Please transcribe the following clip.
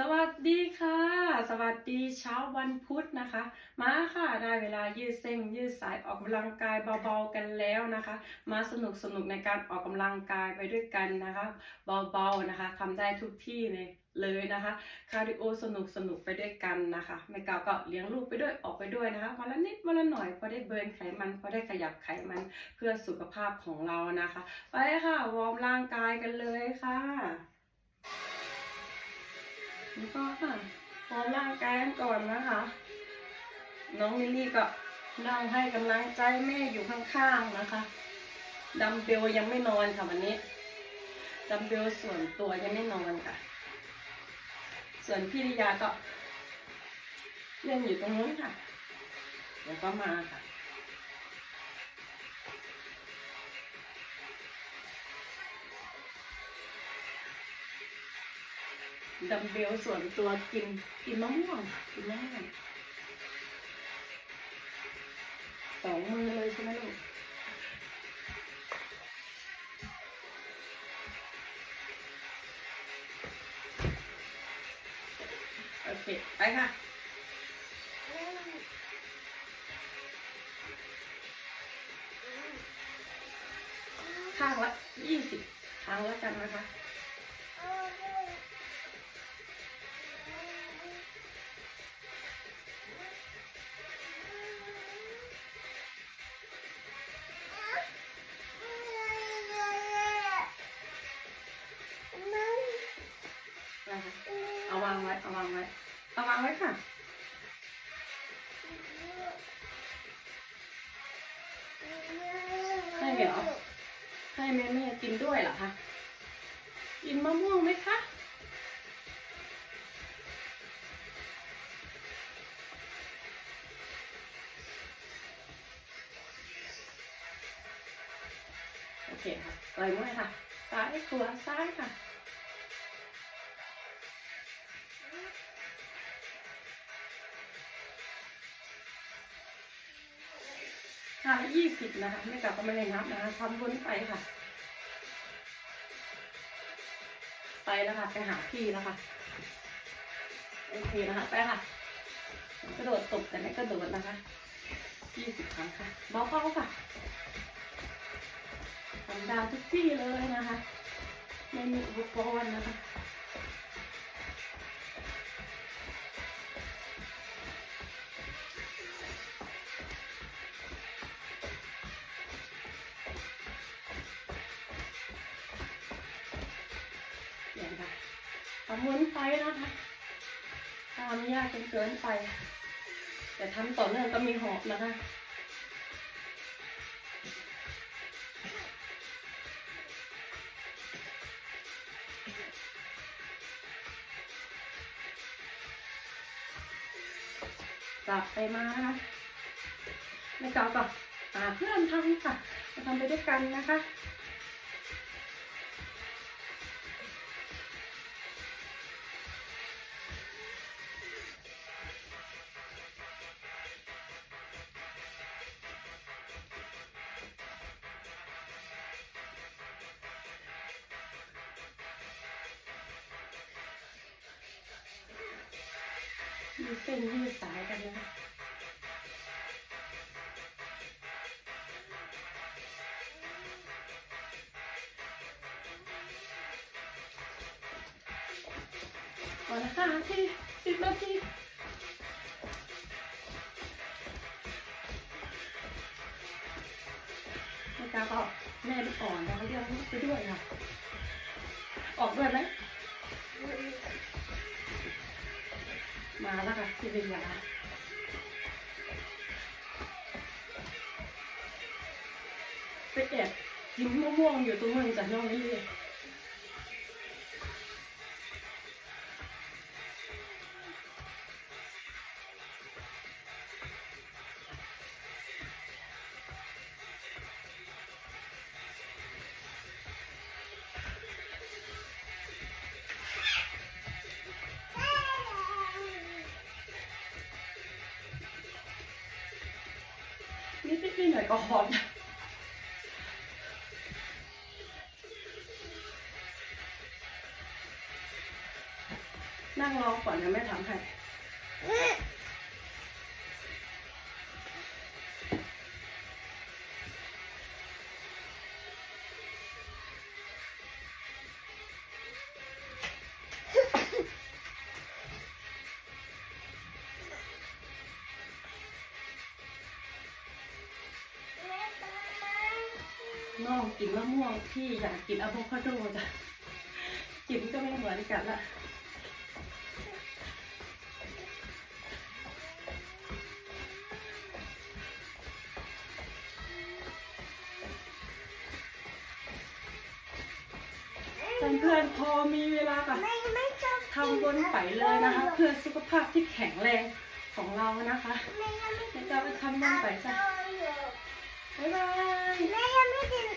สวัสดีค่ะ สวัสดีเช้าวันพุธนะคะ มาค่ะได้เวลายืดเส้นยืดสายออกกำลังกายเบาๆกันแล้วนะคะ มาสนุกสนุกในการออกกำลังกายไปด้วยกันนะคะ เบาๆนะคะทำได้ทุกที่เลยเลยนะคะคาร์ดิโอสนุกสนุกไปด้วยกันนะคะไม่กล่าวก็เลี้ยงลูกไปด้วยออกไปด้วยนะคะวันละนิดวันละหน่อยพอได้เบิร์นไขมันพอได้ขยับไขมันเพื่อสุขภาพของเรานะคะ ไปค่ะวอร์มร่างกายกันเลยค่ะ แล้วก็ค่ะพร้อมร่างกายกันก่อนนะคะ น้องมินนี่ก็นั่งให้กำลังใจแม่อยู่ข้างๆนะคะดัมเบลยังไม่นอนค่ะวันนี้ดัมเบลส่วนตัวยังไม่นอนค่ะ ส่วนพี่ริยาก็เล่นอยู่ตรงนู้นค่ะ เดี๋ยวก็มาค่ะ ดัมเบลส่วนตัวกินกินมะม่วงกินมะม่วงสองมือเลยใช่ไหมลูกโอเค ไปค่ะข้างละยี่สิบครั้งแล้วกันนะคะนะคะ วางไว้เอาวางไว้เอาวางไว้ค่ะ ให้เดี๋ยวให้แม่แม่กินด้วยเหรอคะกินมะม่วงไหมคะโอเคค่ะปล่อยมือค่ะซ้ายขวาซ้ายค่ะ ค่ะยี่สิบนะคะไม่กลับก็ไม่ได้นับนะคะทำวนไปค่ะ ไปแล้วค่ะไปหาพี่แล้วค่ะโอเคนะคะไปค่ะ กระโดดตบแต่ไม่กระโดดนะคะยี่สิบครั้งค่ะเบาเข้าค่ะทำดาวทุกที่เลยนะคะไม่มีอุปกรณ์นะคะ ทำวนไปนะคะทำยากจนเกินไป แต่ทำต่อเนื่องก็มีหอบนะคะจับไปมานะคะไม่เก่าก็หาเพื่อนทำค่ะมาทำไปด้วยกันนะคะ ยืดเส้นยืดสายกันนะก่อนนะคะที่สิบนาทีแม่กาก็แม่ลูกอ่อนนะคะเรียกไปด้วยค่ะออกด้วยไหม มาแล้วค่ะที่วิญญาไปแอบกินมะม่วงอยู่ตรงนั้นจากน้องนี่เลย นิดๆหน่อยๆก็หอมนั่งรอก่อนเดี๋ยวแม่ทำให้ น้องกินมะม่วงพี่อยากกินอะโวคาโดจ้ะกินก็ไม่เหมือนกันละเพื่อนๆพอมีเวลาค่ะไม่ไม่ชอบทำวนไปเลยนะคะ เพื่อสุขภาพที่แข็งแรงของเรานะคะแม่ยังไม่เดี๋ยวจะไปทำวนไปจ้ะ บ๊า